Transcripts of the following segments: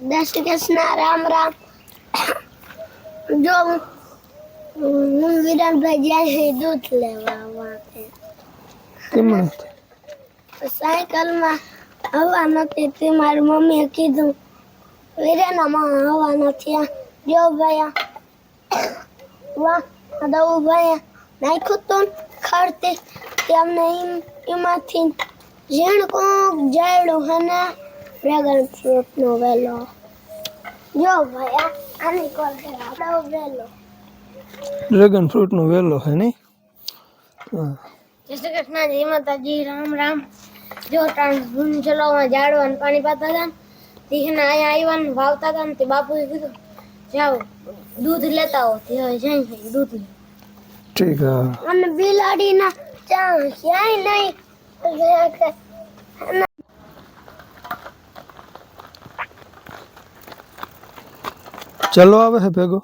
જય શ્રી કૃષ્ણ રામ રામ જો હું વિરાનભાઈ જાય છે દૂધ લેવા માટે સાયકલ સાયકલમાં હવા નથી તે મારી મમ્મીએ કીધું વિરાનામાં હવા નથી જો ભાઈ વાહ દવું ભાઈ નાખ્યું તો ખડતી તેમને એમાંથી ઝીણ કોક જાડ્યું હે ને ડ્રેગન ફ્રૂટનો વેલો જો ભાઈ આની કોલ આપણો વેલો ડ્રેગન ફ્રૂટનો વેલો હે નહીં જય શ્રી કૃષ્ણ જય માતાજી રામ રામ. જો ટ્રાન્સફોર્મ ચલાવવા ઝાડવા ને પાણી પાતા હતા તીને અહીંયા આવ્યા ને વાવતા હતા ને તે બાપુએ કીધું જાઓ દૂધ લેતા હો તે હવે છે દૂધ ઠીક અને બિલાડીના ચા ક્યાંય નહીં. ચલો આવે છે ભેગો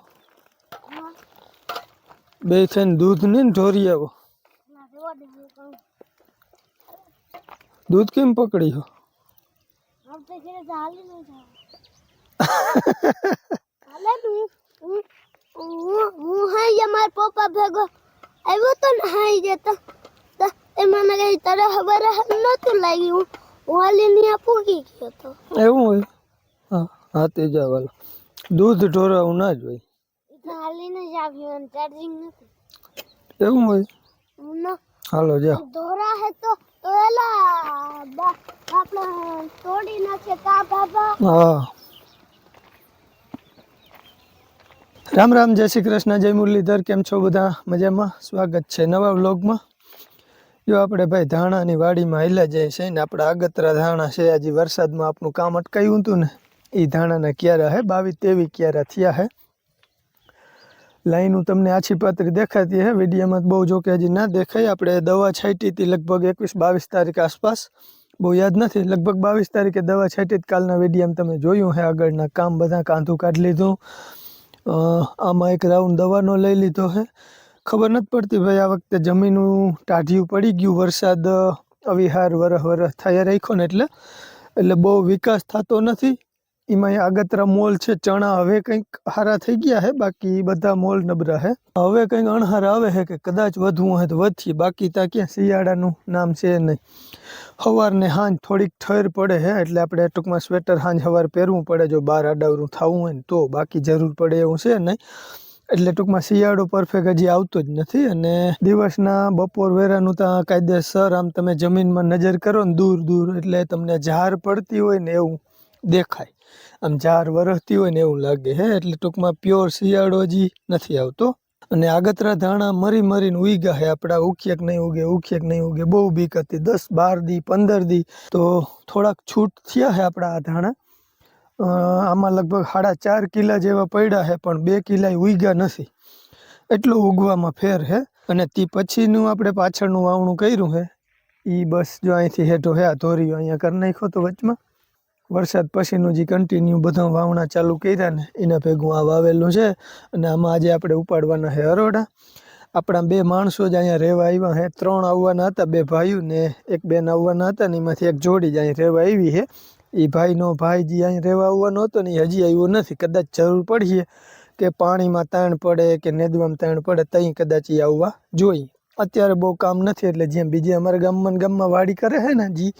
બે થઈને દૂધ ને ઢોરી આવો દૂધ કેમ પકડી હો આપણે ઘરે તો હાલી નહીં જાવ હાલે તું હું હું હું હાઈ જા મારા પપ્પા ભેગો આવ્યો તો ને હાઈ જતો તો એ મને કઈ તારે ખબર નતું લાગ્યું હું હાલી ને પૂગી ગયો તો એવું હોય હા હા તે જા વાલો દૂધ ઢોરાવું ના જ હોય. એ હાલીને જ આવ્યું ચાર્જિંગ નથી. એવું હોય? હાલો જા. ઢોરા હે તો એલા આપણે તોડી નાખે કા બાબા? હા. રામ રામ જય શ્રી કૃષ્ણ જય મુરલીધર કેમ છો બધા? મજામાં? સ્વાગત છે નવા વ્લોગમાં. જો આપણે ભાઈ ધાણાની વાડીમાં હાલ્યા જાય છે ને આપણા આગતરા ધાણા છે આજે વરસાદમાં આપણું કામ અટકાયું હતું ને એ ધાણાના ક્યારા હે? બાવીસ તેવી ક્યારા થયા હે? લાઈનું તમને આછી પાતળી દેખાતી હે. વિડીયામાં બહુ જો કે હજી ના દેખાય. આપણે દવા છાંટી હતી લગભગ એકવીસ બાવીસ તારીખ આસપાસ. બહુ યાદ નથી. લગભગ બાવીસ તારીખે દવા છાંટી. કાલના વિડીયામાં તમે જોયું હે, આગળના કામ બધા કાંધું કાઢી લીધું. આમાં એક રાઉન્ડ દવાનો લઈ લીધો હે. ખબર નથી પડતી ભાઈ, આ વખતે જમીનનું ટાઢિયું પડી ગયું. વરસાદ અવિહાર, વરહ વરહ થયા રાખ્યો ને એટલે. એટલે બહુ વિકાસ થતો નથી. એમાં આગતરા મોલ છે, ચણા હવે કંઈક હારા થઈ ગયા હે, બાકી બધા મોલ નબરા હે. હવે કંઈક અણહાર આવે હે કે કદાચ વધવું હોય તો વધીએ, બાકી ત્યાં ક્યાં, શિયાળાનું નામ છે નહીં. સવારને હાંજ થોડીક ઠર પડે હે, એટલે આપણે ટૂંકમાં સ્વેટર હાંજ સવાર પહેરવું પડે, જો બહાર આડાવરું થવું હોય ને તો, બાકી જરૂર પડે એવું છે નહીં. એટલે ટૂંકમાં શિયાળો પરફેક્ટ હજી આવતો જ નથી અને દિવસના બપોર વેરાનું ત્યાં કાયદેસર, આમ તમે જમીનમાં નજર કરો ને દૂર દૂર, એટલે તમને ઝાર પડતી હોય ને એવું. દેખાય. આમ ઝાર વરસતી હોય ને એવું લાગે, હે? એટલે ટૂંકમાં પ્યોર શિયાળો હજી નથી આવતો. અને આગતરા ધાણા મરી મરીને ઉગ્યા હે. આપણા ઉખિયક નહીં ઉગે ઉખિયક નહીં ઉગે. બહુ બીક હતી. દસ, બાર દી, પંદર દી. તો થોડાક છૂટ થયા હે આપણા આ ધાણા. આમાં લગભગ સાડા ચાર કિલા જેવા પડ્યા હે, પણ બે કિલા ઉગ્યા નથી. એટલું ઉગવામાં ફેર હે. અને તે પછીનું આપણે પાછળનું વાવણું કર્યું હે. એ બસ જો અહીંથી હેઠો હે, આ ધોરીઓ અહીંયા કરી નાખ્યો તો વચમાં. વરસાદ પછીનું જે કન્ટિન્યુ બધા વાવણા ચાલુ કર્યા ને, એના ભેગું આ વાવેલું છે. અને આમાં આજે આપણે ઉપાડવાના છે અરોડા આપણા બે માણસો જ અહીંયા રહેવા આવ્યા હે. ત્રણ આવવાના હતા, બે ભાઈઓ ને એક બેન આવવાના હતા ને એમાંથી એક જોડી જ અહીં રહેવા આવી છે. એ ભાઈનો ભાઈ જે અહીં રહેવા આવવાનો હતો ને એ હજી આવ્યો નથી. કદાચ જરૂર પડશે કે પાણીમાં તાણ પડે કે નેદવામાં તાણ પડે તઈ કદાચ એ આવવા જોઈએ. અત્યારે બહુ કામ નથી એટલે જેમ બીજે અમારા ગામમાં ગામમાં વાડી કરે છે ને જી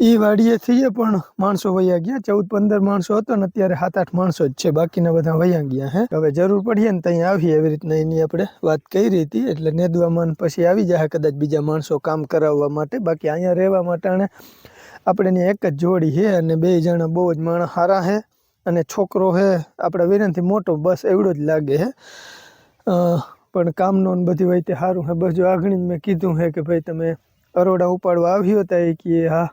એ વાડીએ થઈએ પણ માણસો વયા ગયા. ચૌદ, પંદર માણસો હતો ને અત્યારે સાત, આઠ માણસો જ છે. બાકીના બધા વયા ગયા હે. હવે જરૂર પડીએ ને ત્યાં આવીએ એવી રીતના એની આપણે વાત કરી હતી. એટલે નેદવામાં પછી આવી જાય કદાચ બીજા માણસો કામ કરાવવા માટે. બાકી અહીંયા રહેવા માટે આપણે એની એક જ જોડી છે અને બે જણા બહુ જ માણસ સારા છે અને છોકરો છે આપણા વીરનથી મોટો બસ એવડો જ લાગે છે પણ કામનો બધી હોય તે સારું છે બસ જો આગળ મેં કીધું છે કે ભાઈ તમે અરોડા ઉપાડવા આવ્યો હતા એ કે હા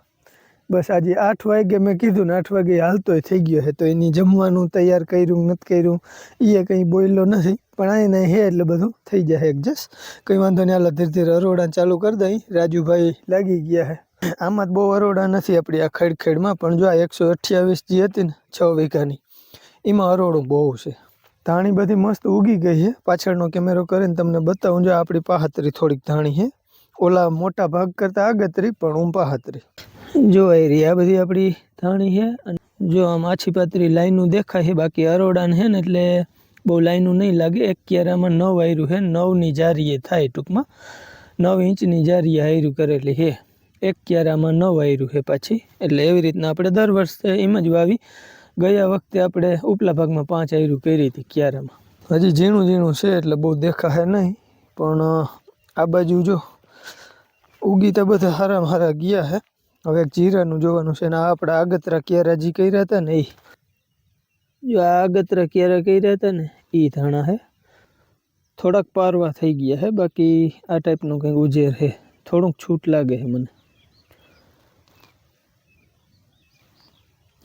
બસ આજે આઠ વાગે મેં કીધું ને આઠ વાગે હાલતોય થઈ ગયો છે, તો એની જમવાનું તૈયાર કર્યું નથી કર્યું એ કંઈ બોલ્યો નથી, પણ નહીં હે એટલે બધું થઈ જાય એડજસ્ટ કંઈ વાંધો નહીં, હાલ ધીરે ધીરે અરોડા ચાલુ કરી દઈ. રાજુભાઈ લાગી ગયા છે. આમાં જ બહુ અરોડા નથી આપણી આ ખેડખેડમાં, પણ જો આ એકસો અઠ્યાવીસ જે હતી ને, છ વીઘાની, એમાં અરોડું બહુ છે. ધાણી બધી મસ્ત ઉગી ગઈ છે. પાછળનો કેમેરો કરીને તમને બતાવું, જો આપણી પાહતરી થોડીક ધાણી છે. ઓલા મોટા ભાગ કરતાં આગતરી, પણ હું પાહતરી જો એ આ બધી આપણી થાણી છે અને જો આમ આછી પાતળી લાઈનું દેખાય છે, બાકી અરોડાને છે ને એટલે બહુ લાઈનું નહીં લાગે. એક ક્યારામાં નવ આયરું છે, નવની જારીએ થાય ટૂંકમાં. નવ ઇંચની જારીએ આયરું કરેલી છે. એક ક્યારામાં નવ આયરું છે પાછી. એટલે એવી રીતના આપણે દર વર્ષે એમ જ વાવી. ગયા વખતે આપણે ઉપલા ભાગમાં પાંચ આયરું કરી હતી ક્યારામાં. હજી ઝીણું ઝીણું છે એટલે બહુ દેખાશે નહીં. પણ આ બાજુ જો ઉગી તો બધા હારામાં હારા ગયા છે. હવે જીરાનું જોવાનું છે ને આપણા આગતરા ક્યારાજી કર્યા હતા ને એ જો આ આગતરા ક્યારા કર્યા હતા ને એ ધાણા છે થોડાક પારવા થઈ ગયા છે બાકી આ ટાઈપનું કંઈક ઉજેર છે થોડુંક છૂટ લાગે છે મને.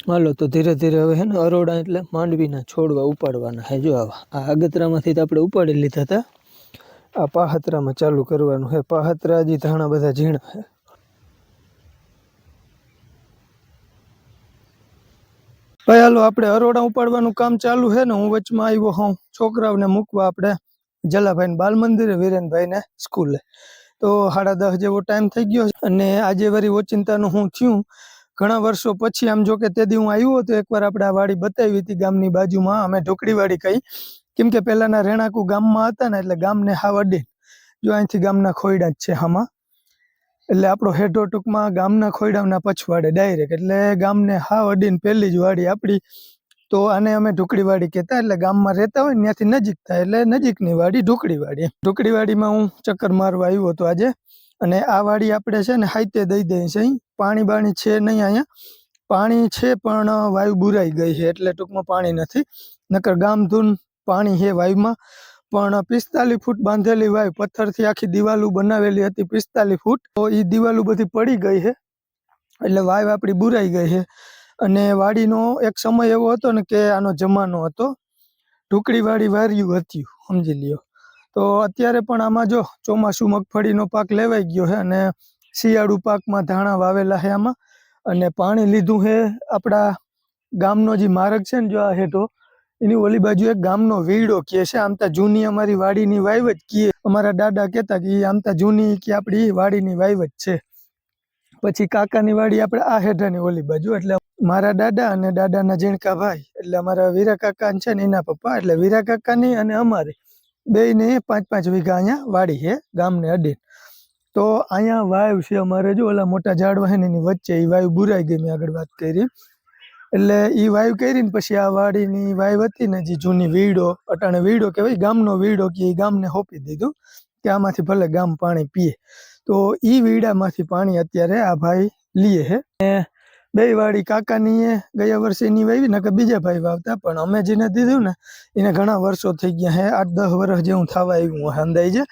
હાલો, તો ધીરે ધીરે હવે છે ને અરોડા એટલે માંડવીના છોડવા ઉપાડવાના છે જો આવા, આ આગતરામાંથી તો આપણે ઉપાડી લીધા હતા. આ પાહતરામાં ચાલુ કરવાનું છે પાહતરા જે ધાણા બધા ઝીણા છે ભાઈ, હાલો, આપણે અરોડા ઉપાડવાનું કામ ચાલુ છે ને, હું વચમાં આવ્યો હોઉં, છોકરાઓને મૂકવા આપણે જલાભાઈને બાલ મંદિરે, વિરેનભાઈને સ્કૂલે. તો સાડા દસ જેવો ટાઈમ થઈ ગયો અને આજે વળી ઓચિંતાનું હું થયું. ઘણા વર્ષો પછી, આમ જો કે તે દી હું આવ્યો હતો, એકવાર આપણે આ વાડી બતાવી હતી ગામની બાજુમાં, અમે ઢોકળીવાડી કહી કેમ કે પહેલાના રેણાકુ ગામમાં હતા ને, એટલે ગામને હાવ અડે જો અહીંથી ગામના ખોયડા જ છે આમાં. એટલે આપણો હેઠો ટૂંકમાં ગામના ખોયડાના પછવાડે ડાયરેક્ટ એટલે ગામને હાવ અડીને પહેલી જ વાડી આપણી તો આને અમે ઢુકડીવાડી કહેતા, એટલે ગામમાં રહેતા હોય ત્યાંથી નજીક થાય, એટલે નજીકની વાડી ઢુકડીવાડી ઢુકડીવાડીમાં હું ચક્કર મારવા આવ્યો હતો આજે. અને આ વાડી આપણે છે ને હાઈતે દઈ દઈએ છે પાણી બાણી છે નહીં અહીંયા. પાણી છે પણ વાયુ બુરાઈ ગઈ છે, એટલે ટૂંકમાં પાણી નથી. નકર ગામધૂન પાણી છે વાયુમાં. પણ પિસ્તાલીસ ફૂટ બાંધેલી વાયુ, પથ્થરથી આખી દિવાલો બનાવેલી હતી પિસ્તાલીસ ફૂટ. તો એ દિવાલો બધી પડી ગઈ છે એટલે વાય આપણી બુરાઈ ગઈ છે અને વાડીનો એક સમય એવો હતો ને કે આનો જમાનો હતો. ઢુકડીવાળી વાર્યું હતું, સમજી લ્યો. તો અત્યારે પણ આમાં જો ચોમાસું મગફળીનો પાક લેવાઈ ગયો છે અને શિયાળુ પાકમાં ધાણા વાવેલા છે આમાં. અને પાણી લીધું છે આપણા ગામનો જે માર્ગ છે ને જો આ હેઠો એની ઓલી બાજુ એક ગામનો વીડો કે છે, આમ તો જૂની અમારી વાડીની વાઈવ જ કીએ. અમારા દાદા કહેતા કે આમતા જૂની કે આપણી વાડીની વાઈવ છે. પછી કાકાની વાડી આપણે આ હેઠાની ઓલી બાજુ, એટલે મારા દાદા અને દાદાના જીણકા ભાઈ, એટલે અમારા વીરા કાકા છે ને એના પપ્પા, એટલે વીરા કાકાની અને અમારી બેયને પાંચ પાંચ વીઘા અહીંયા વાડી છે, ગામને અડીને. તો અહીંયા વાયુ છે અમારે, જો ઓલા મોટા ઝાડવા છે ને એની વચ્ચે એ વાયુ બુરાઈ ગઈ, મેં આગળ વાત કરી. એટલે એ વાયુ કરી ને પછી આ વાડીની વાયુ હતી ને જે જૂની વીડો, અટાણે વીડો કહેવાય ગામનો વીડો કે એ ગામને હોપી દીધું કે આમાંથી ભલે ગામ પાણી પીએ. તો એ વીડામાંથી પાણી અત્યારે આ ભાઈ લીએ હે. બે વાડી કાકાની ગયા વર્ષે એની વાવી નકર બીજા ભાઈ વાવતા, પણ અમે જેને દીધું ને, એને ઘણા વર્ષો થઈ ગયા હે, આઠ દસ વર્ષ જેવું થવા આવ્યું અંદાજે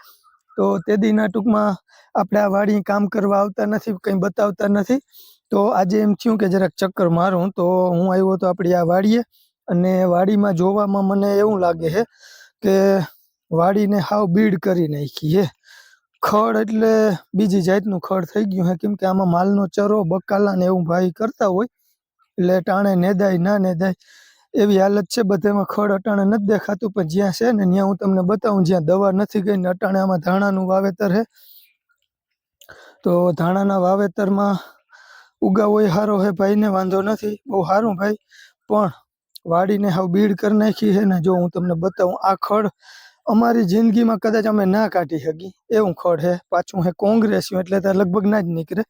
તો તે દીના ટૂંકમાં આપણે આ વાડી કામ કરવા આવતા નથી, કંઈ બતાવતા નથી. તો આજે એમ થયું કે જરાક ચક્કર મારું તો હું આવ્યો તો આપણી આ વાડીએ અને વાડીમાં જોવામાં મને એવું લાગે છે કે વાડીને હાવ બીડ કરી નાખી છે. ખડ એટલે બીજી જાતનું ખડ થઈ ગયું છે. કેમ કે આમાં માલનો ચરો, બકાલા ને એવું ભાઈ કરતા હોય એટલે ટાણે નેદાય, ના નેદાય એવી હાલત છે. બધામાં ખડ અટાણે નથી દેખાતું, પણ જ્યાં છે ને ત્યાં હું તમને બતાવું, જ્યાં દવા નથી ગઈ ને અટાણે આમાં ધાણાનું વાવેતર છે. તો ધાણાના વાવેતરમાં ઉગાવો એ સારો હે ભાઈને વાંધો નથી, બહુ સારું ભાઈ. પણ વાડીને હવે બીડ કરી નાખી છે ને જો હું તમને બતાવું, આ ખડ અમારી જિંદગીમાં કદાચ અમે ના કાઢી શકી એવું ખડ હે, પાછું હે કોંગ્રેસ એટલે તો લગભગ ના જ નીકળે.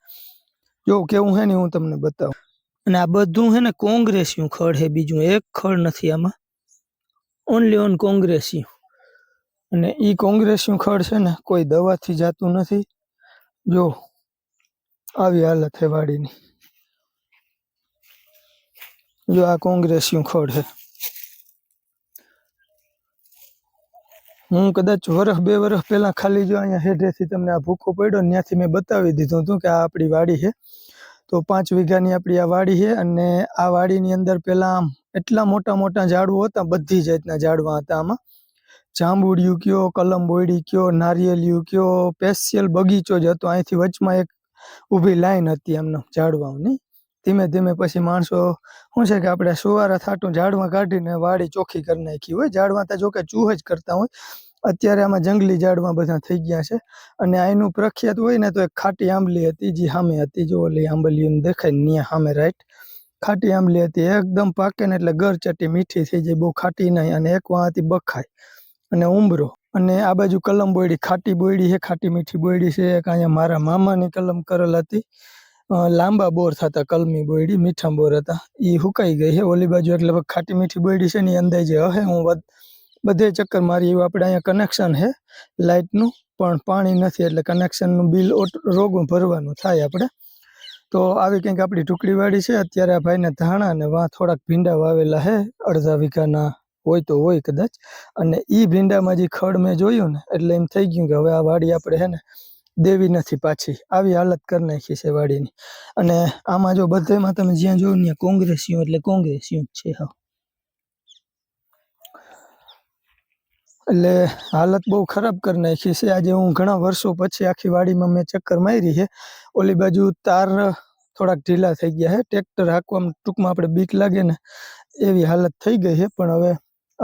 જો કેવું હે ને હું તમને બતાવું. અને આ બધું છે ને કોંગ્રેસ ખડ છે બીજું એક ખડ નથી આમાં. Only on Congress. અને ઈ કોંગ્રેસ ખડ છે ને, કોઈ દવાથી જાતું નથી. જો આવી હાલત છે વાડીની. જો આ કોંગ્રેસ્યું ખોડ છે. હું કદાચ વર્ષ બે વર્ષ પહેલા ખાલી જો અહીંયા હેઠેથી તમને આ ભૂકો પડ્યો ત્યાંથી મેં બતાવી દીધું હતું કે આ આપણી વાડી છે. તો પાંચ વીઘાની આપણી આ વાડી છે અને આ વાડીની અંદર પહેલાં આમ એટલા મોટા મોટા ઝાડવું હતા, બધી જાતના ઝાડવા હતા આમાં. જાંબુડિયું કયો કલમબોયડી કયો, નારિયેલિયું કયો, સ્પેશિયલ બગીચો જ હતો. અહીંથી વચમાં એક ઊભી લાઈન હતી એમનો ઝાડવાઓની ધીમે ધીમે પછી માણસો, શું છે કે આપણે સુવારા થાટું ઝાડવા કાઢીને વાડી ચોખ્ખી કરી નાખી હોય. ઝાડવા તો જોકે ચૂહ જ કરતા હોય. અત્યારે આમાં જંગલી ઝાડવા બધા થઈ ગયા છે. અને આનું પ્રખ્યાત હોય ને તો એક ખાટી આંબલી હતી, જે સામે હતી. જો ઓલી આંબલીઓને દેખાય ત્યાં સામે રાઈટ ખાટી આંબલી હતી. એકદમ પાકે ને એટલે ગરચટી મીઠી થઈ જાય. બહુ ખાટી નહીં અને એક વાંથી બખાય. અને ઉંબરો અને આ બાજુ કલમ બોયડી, ખાટી બોયડી છે, ખાટી મીઠી બોયડી છે, એક અહીંયા મારા મામાની કલમ કરેલ હતી. લાંબા બોર થતા કલમી બોયડી, મીઠા બોર હતા. એ હુકાઈ ગઈ છે ઓલી બાજુ, એટલે ખાટી મીઠી બોયડી છે ને ઈ અંદાજે હે હું બધે ચક્કર મારી એવું આપણે અહીંયા કનેક્શન છે લાઇટનું પણ પાણી નથી, એટલે કનેક્શનનું બિલ રોગું ભરવાનું થાય આપણે. તો આવી કંઈક આપણી ટુકડીવાળી છે, અત્યારે આ ભાઈને ધાણા અને વાં થોડાક ભીંડા વાવેલા છે, અડધા વીઘાના. હોય તો હોય કદાચ. અને ઈ ભીંડામાં જે ખડ મેં જોયું ને, એટલે એમ થઈ ગયું કે હવે આ વાડી આપણે હે ને દેવી નથી પાછી. આવી હાલત કરી નાખી છે વાડીની. અને આમાં જો બધેમાં તમે જ્યાં જોયું ત્યાં કોંગ્રેસીઓ એટલે કોંગ્રેસીઓ જ છે હા એટલે હાલત બહુ ખરાબ કરી નાખી છે. આજે હું ઘણા વર્ષો પછી આખી વાડીમાં મેં ચક્કર મારી છે. ઓલી બાજુ તાર થોડાક ઢીલા થઈ ગયા છે. ટ્રેક્ટર હાંકવામાં ટૂંકમાં આપણે બીક લાગે ને, એવી હાલત થઈ ગઈ છે. પણ હવે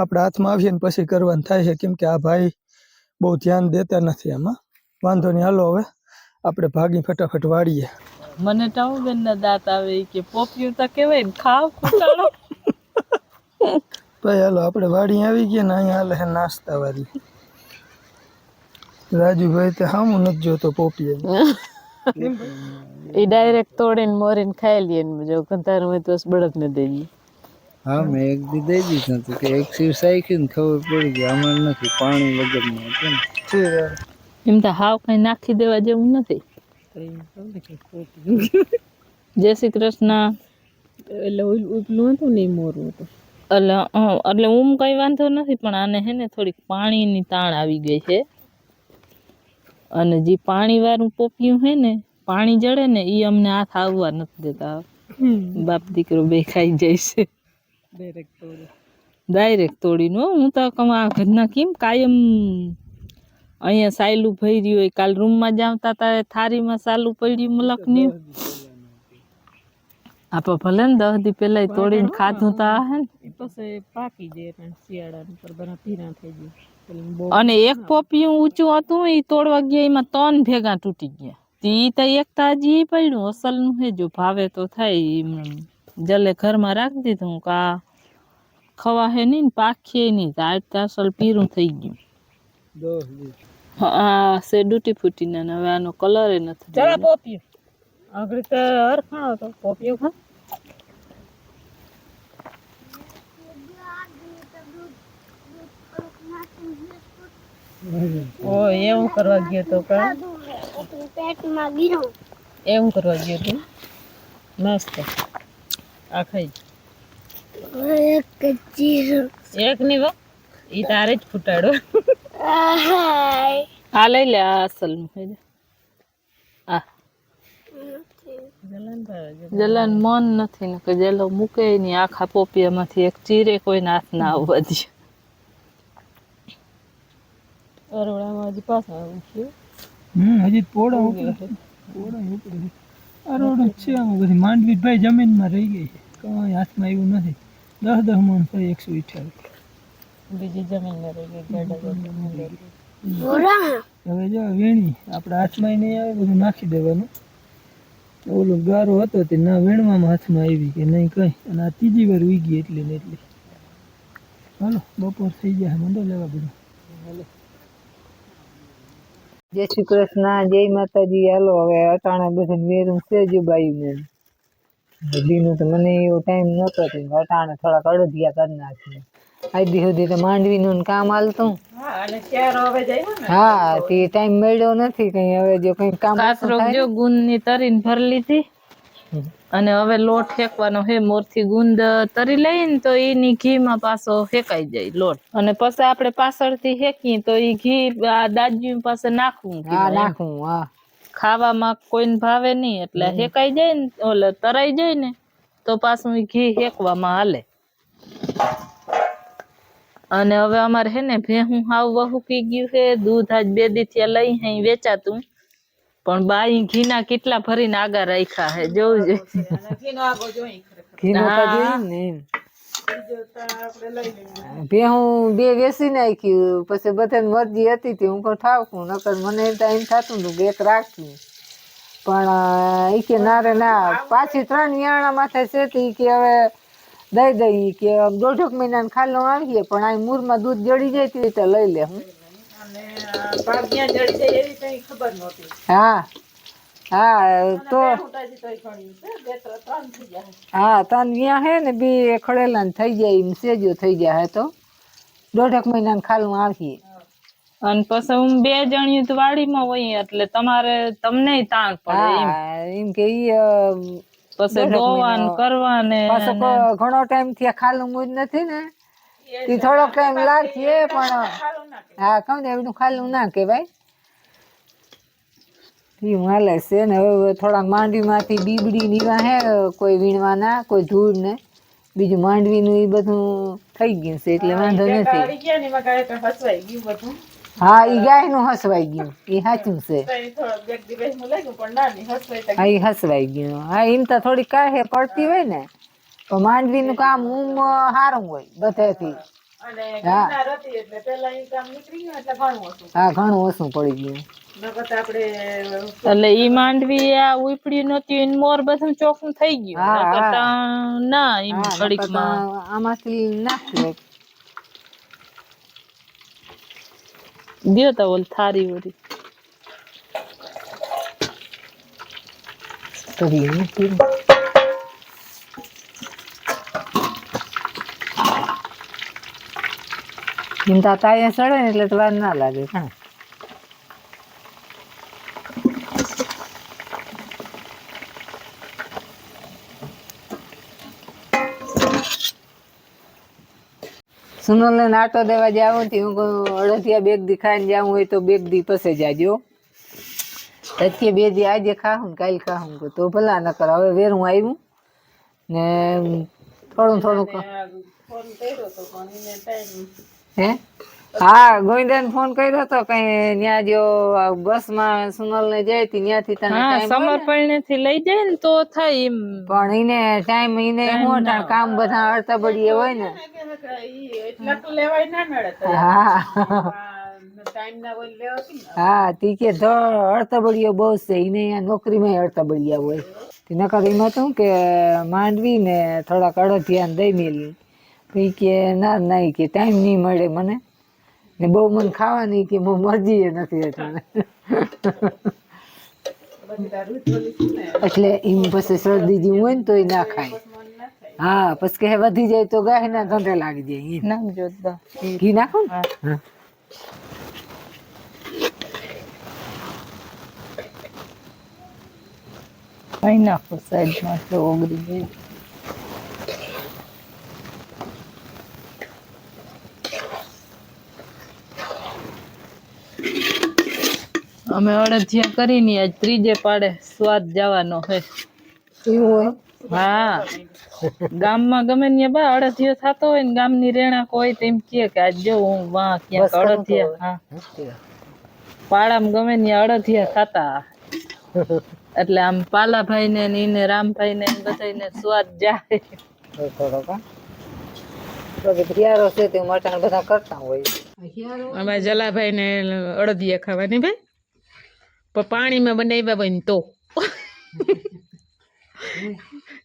આપણે હાથમાં આવીએ ને પછી કરવાનું થાય છે. કેમ કે આ ભાઈ બહુ ધ્યાન દેતા નથી આમાં વાંધો નહીં હાલો હવે આપણે ભાગી ફટાફટ વાળીએ. મને ટાઉ બેન ના દાંત આવે કે પોપિયું તો કેવાય ને ખાવ કુટાળો ભાઈ હાલો આપણે વાડી આવી ગયા ને અહીંયા હાલે છે નાસ્તા વાળી. રાજુભાઈ તો હામું નથી જોતો પોપીએ એ ડાયરેક્ટ તોડીને મોરીને ખાઈ લઈએ ને જો કંતારું હોય તો બળદ ને દઈ દઈએ હા મેં એક દી દઈ દીધું હતું કે એક સિવ સાઈખી ને ખબર પડી ગઈ અમારે નથી પાણી વગરનું હતું ને. એમ તો હાવ કઈ નાખી દેવા જેવું નથી. જય શ્રી કૃષ્ણ. એટલે ઉપલું હતું ને મોરું હતું. એટલે હં, એટલે ઊમ કઈ વાંધો નથી પણ આને હે ને થોડીક પાણીની તાણ આવી ગઈ છે. અને જે પાણી વાળું પોપિયું હે ને પાણી જડે ને એ અમને હાથ આવવા નથી દેતા. બાપ દીકરો બે ખાઈ જાય છે. ડાયરેક્ટ તોડીને નું હું તો આ ઘરના કેમ કાયમ અહીંયા સાયલું ભર્યું હોય કાલ રૂમમાં જાવતા તા થારીમાં સાલું પડ્યું મલકની. આપણે ભલે ને દસ દી પેલા તોડીને ખાધું તા હે ને. પછી પાકી જાય પણ શિયાળા પર બધા પીરા થઈ જાય અને એક પોપિયું ઊંચું હતું એ તોડવા ગયા એમાં ત્રણ ભેગા તૂટી ગયા. તી તો એક તાજી પડ્યું અસલનું હે જો ભાવે તો થાય એમ. જલે ઘરમાં રાખી દીધું કા ખવા હે નહીં ને પાખીએ નહીં. તો આજ તો પીરું થઈ ગયું. હા સે ડૂટી ફૂટી ને હવે આનો કલર એ નથી ચલા પોપી આગળ તો હરખાણો તો. પોપિયું ખા ઓ એવું કરવા ગયો તો કા? પેટમાં ગીરો. એવું કરવા ગયો તો? મસ્ત. આ ખાઈ એક જીરો એક ની વા ઈ તારે જ ફૂટાડો. આ લઈ લે આ અસલનું ખાઈ આ. જલન મન નથી ને કે જેલો મૂકે ની આખા પોપિયામાંથી એક ચીરે કોઈ હાથ ના આવવા દે. અરોડામાં હજી પાછા આવું છું. હમ હજી પોળા ઉપર પોડા ઉપર અરોડો છે આમાં બધી. માંડવી ભાઈ જમીનમાં રહી ગઈ છે. કઈ હાથમાં એવું નથી. દસ દસ મણ થઈ એકસો અઠ્યાવીસ. બીજી જમીન હવે જો વીણી આપણે હાથમાં નહીં આવે બધું નાખી દેવાનું. ઓલો ગારો હતો તે ના વીણવામાં હાથમાં આવી કે નહીં કઈ. અને આ ત્રીજી વાર ઉગી એટલી ને એટલી. હાલો બપોર થઈ ગયા મંડો લેવા બધું. જય શ્રી કૃષ્ણ જય માતાજી. હાલો હવે અટાણે બધું વેરું છે જ બાયું ને દીનું તો મને એવો ટાઈમ નહોતો તો અટાણે થોડાક અડધિયા કરી નાખીએ આજ સુધી તો માંડવીનું ને કામ હાલતું. હા તે ટાઈમ મળ્યો નથી કઈ. હવે જો કઈ કામ જો ગુંદની. તરીને ભરી લીધી. અને હવે લોટ ફેંકવાનો હે મોરથી ગુંદ તરી લઈને તો એની ઘીમાં પાછો ફેંકાઈ જાય લોટ. અને પછી આપણે પાછળથી ફેંકીએ તો એ ઘી આ દાજ્યું પાસે નાખવું હા કીધું હા. ખાવામાં કોઈને ભાવે નહીં એટલે હેકાઈ જાય ને ઓલે તરાઈ જાય ને તો પાછું ઘી હેકવામાં હાલે. અને હવે અમારે હે ને ભેહું હાવ વહુકી ગયું છે દૂધ આજ બે દી થી લઈ હે વેચાતું. પણ બાઈ ઘીના કેટલા ભરીને આગા રાખ્યા હે. જોવું જોઈએ એમ ભેહું બે વેસી નાખ્યું પછી બધાની મરજી હતી તે હું કહું ઠાવકું નકર મને એમ થતું હતું કે એક રાખ્યું પણ એ કે ના રે ના પાછી ત્રણ વિયાણા માથે છે તો કે હવે દઈ દઈ કે દોઢક મહિના ખાલો આવીએ પણ આ મૂરમાં દૂધ જડી જાય તે રીતે લઈ લે હું. હા. હા તો હા ત્રણ વ્યા હે ને બી ખડેલા થઈ જાય એમ સેજો થઈ ગયા હે તો. દોઢેક મહિના ખાલું આવીએ. અને પછી હું બે જણિયું તો વાડીમાં હોય એટલે તમારે તમને તાણ પડે એમ. કે ઈ પછી દોવા ને કરવા ને ઘણો ટાઈમથી ખાલું મૂજ નથી ને. ઈ થોડોક ટાઈમ લાગશે પણ હા કહું ને એનું ખાલું ના કહેવાય. ઈ હાલે છે ને હવે થોડાક માંડવીમાંથી બીબડી નીવા હે કોઈ વીણવાના કોઈ ધૂળ ને. બીજું માંડવીનું ઈ બધું થઈ ગયું છે એટલે વાંધો નથી. હા ઈ ગાયનું હસવાઈ ગયું ઈ સાચું છે હા ઈ હસવાઈ ગયું. હા એમ તો થોડી કાહે પડતી હોય ને તો માંડવીનું કામ ઊમ સારું હોય બધેથી. હા ઘણું ઓછું પડી ગયું. એટલે ઈ માંડવી આ ઉપડી નતી એને મોર બધું ચોખ્ખું થઈ ગયું. ના એમ ઘડીકમાં આમાંથી નાખીએ દ્યો તા ઓલ થારી ઓરી. તરી મૂકી. ચડે ને એટલે તો વાર ના લાગે. હા. સુનલ ને આટો દેવા જાવું થી હું અડધિયા બેગ દી ખાઈને જાઉં હોય તો બેગ દી પસે જાજો. અત્યારે બે દી આજે ખાહું ને કાલ ખાહું તો ભલા ન કર હવે વેર હું આવ્યું ને થોડું થોડું હે? હા ગોવિંદાને ફોન કર્યો હતો કઈ ન્યા જો બસમાં સુનલ ને જાય તી ત્યાંથી તને હા ને? સમર્પણથી લઈ જાય ને તો થાય એમ. પણ એને ટાઈમ એને હું કામ બધા અડતા બળીએ હોય ને. હા. હા તી કે ધો અડતબડીઓ બહુ છે એને અહીંયા નોકરીમાં અડતબડિયા હોય. તે નકર એમાં તું શું કે માંડવી ને થોડાક અડદિયા ને દઈ મેલી. કે ના ના કે ટાઈમ નહીં મળે મને. ને બહુ મન ખાવાની કે બહુ મરજી એ નથી એટલે એટલે એમ પછી શરદી જેવું હોય ને તોય ના ખાય હા પછી કે વધી જાય તો ગાય ના ધંધે લાગી જાય. નાખજો તો. ઘી નાખો ને? નાખો સાઈડમાં તો ઓગળી જાય અમે અડધિયા કરીને આજ ત્રીજે પાડે સ્વાદ જવાનો હે એવું હોય? હા. ગામમાં ગમે ને બા અડધિયો થતો હોય ને ગામની રેણા કોઈ તેમ કે કે આજ જો હું વા ક્યાંક કરું હા. પાડામાં ગમે ને અડધિયા ખાતા એટલે આમ પાલાભાઈ ને એને રામભાઈ ને બધાને સ્વાદ જાય. થોડોક હા. પછી પ્યારો છે તે મટાણ બધા કરતા હોય. અમે જલાભાઈ ને અડદિયા ખાવાની ભાઈ. પણ પાણીમાં બનાવ્યા હોય ને તો.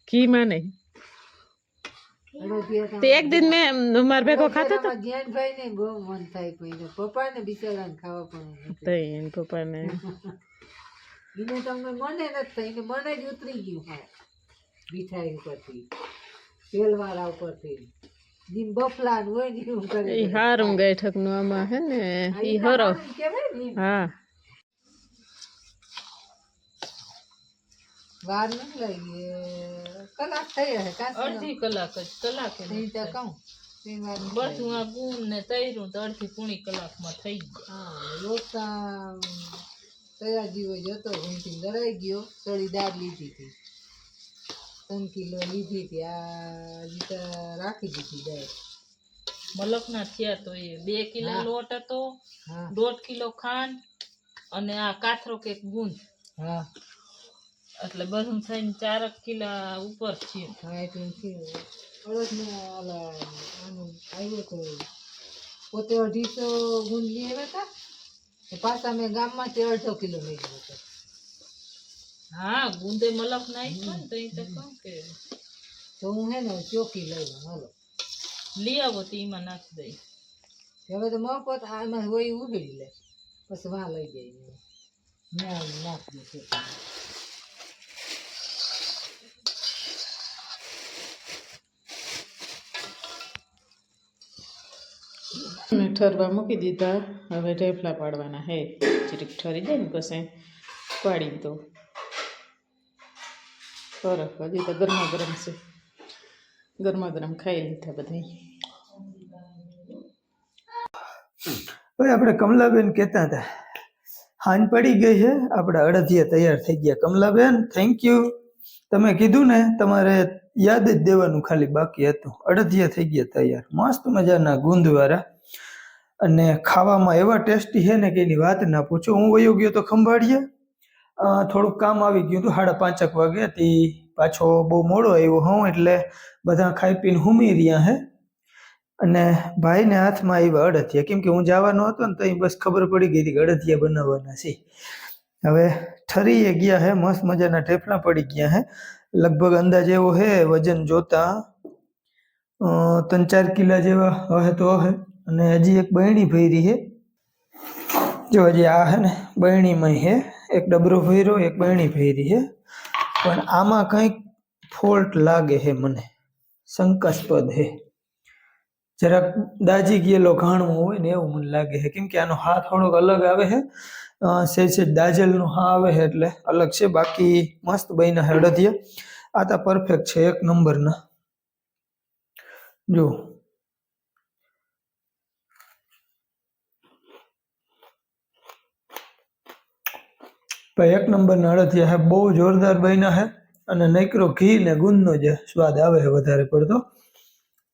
ઘીમાં નહીં. તે એક દિન મેં મારા ભેગો ખાતો હતો જ્ઞાનભાઈ ને બહુ મન થાય કોઈ પપ્પા ને બિચારા ખાવા પણ તો એને તમને મને નથી થઈ મને જ ઉતરી ગયું હા મીઠાઈ ઉપરથી તેલવાળા ઉપરથી. જીમ બફલા હોય ને એવું કરે એ હારું ગેઠકનું આમાં હે ને એ હરો. ઈ. હા. વાર નથી લાગી કલાક થઈ હશે અડધી કલાક જ કલાક એ તો કહું બસ હું આ ગુમ ને તૈરું તો અડધી પૂણી કલાકમાં થઈ ગયું. હા લોટા તૈયાર જીવો જતો ઘૂંટી લડાઈ ગયો થોડી દાળ લીધી હતી. ત્રણ કિલો લીધી હતી આ હજી રાખી દીધી દાળ. મલકના થયા તો એ બે કિલો લોટ હતો દોઢ કિલો ખાંડ અને આ કાથરો કેક ગુંદ. હા. એટલે બધું થઈને ચારક કિલા ઉપર છે હા એટલું થયું. અડદ ને ઓલા આનું આવ્યો તો પોતે અઢીસો ગુંદ લઈ આવ્યા હતા. પાછા મેં ગામમાં તે અડધો કિલો લઈ ગયો હતો. હા ગુંદે મલક નાખ્યો ને તો એ તો કહું કે તો હું હે ને ચોકી લઈ લઉં હાલો. લઈ આવો તો એમાં નાખી દઈ. હવે તો મફત આમાં હોય ઉઘડી લે. પછી વાં લઈ મેં નાખી દે ઠરવા મૂકી દીધા. હવે ઢેફલા પાડવાના હે. ચીરીક ઠરી જાય ને પછી પાડી દો. સરસ હજી તો ગરમા ગરમ છે. ગરમા ગરમ ખાઈ લીધા બધા હવે આપણે કમલાબેન કહેતા હતા. હાન પડી ગઈ છે. આપણા અડધિયા તૈયાર થઈ ગયા. કમલાબેન થેન્ક યુ તમે કીધું ને તમારે યાદ જ દેવાનું ખાલી બાકી હતું. અડધિયા થઈ ગયા તૈયાર. મસ્ત મજાના ગુંદવાળા અને ખાવામાં એવા ટેસ્ટી છે ને કે એની વાત ના પૂછો. હું વયો ગયો તો ખંભાળીએ. થોડુંક કામ આવી ગયું હતું, સાડા પાંચક વાગે તે પાછો બહુ મોડો આવ્યો હું, એટલે બધા ખાઈ પીને હુમી રહ્યા હે. અને ભાઈને હાથમાં એવા અડધિયા કેમ કે હું જવાનો હતો ને તો બસ ખબર પડી ગઈ હતી કે અડદિયા બનાવવાના છે. હવે ઠરીએ ગયા હે, મસ્ત મજાના ઠેફલા પડી ગયા હે. લગભગ અંદાજ એવો હે, વજન જોતા ત્રણ ચાર કિલા જેવા હે તો હશે અને હજી એક બહેણી ભરી છે. જો હજી આ હે ને બહેણીમાં હે એક ડબરો ભર્યો, એક બહેણી ભરી છે. પણ આમાં કંઈક ફોલ્ટ લાગે છે મને, શંકાસ્પદ હે જરાક દાજી ગયેલો ઘાણું હોય ને એવું મને લાગે છે. કેમ કે આનો હાથ થોડોક અલગ આવે છે. સે છે દાજલનો હા આવે છે એટલે અલગ છે. બાકી મસ્ત બન્યા છે આ તો પરફેક્ટ છે, એક નંબરના. જો ભાઈ, એક નંબરના અડદિયા હે, બહુ જોરદાર બન્યા છે અને નકરો ઘી ને ગુંદનો જે સ્વાદ આવે છે વધારે પડતો.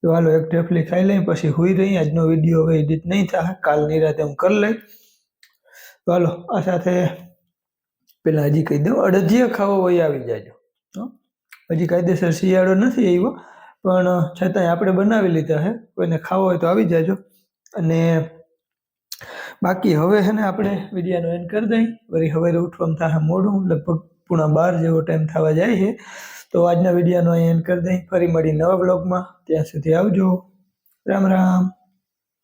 તો હાલો એક ટેફલી ખાઈ લઈ પછી હુઈ રહી આજનો વીડિયો હવે એડિટ નહીં થાય કાલ નિરાતે હું કરી લઈ તો હાલો, આ સાથે પેલા હજી કહી દઉં અડદિયા ખાવો હોય આવી જાજો. હો. હજી કાયદેસર શિયાળો નથી આવ્યો, પણ છતાંય આપણે બનાવી લીધા છે કોઈને ખાવો હોય તો આવી જાજો. અને બાકી હવે છે ને આપણે વિડીયાનો એન્ડ કરી દઈ. વળી હવે ઉઠવામાં થાય મોડું, લગભગ પૂણા બાર જેવો ટાઈમ થવા જાય છે. તો આજના વિડીયોનો અહીં એન્ડ કરી દઈ. ફરી મળી નવા બ્લોગમાં ત્યાં સુધી આવજો. રામ રામ.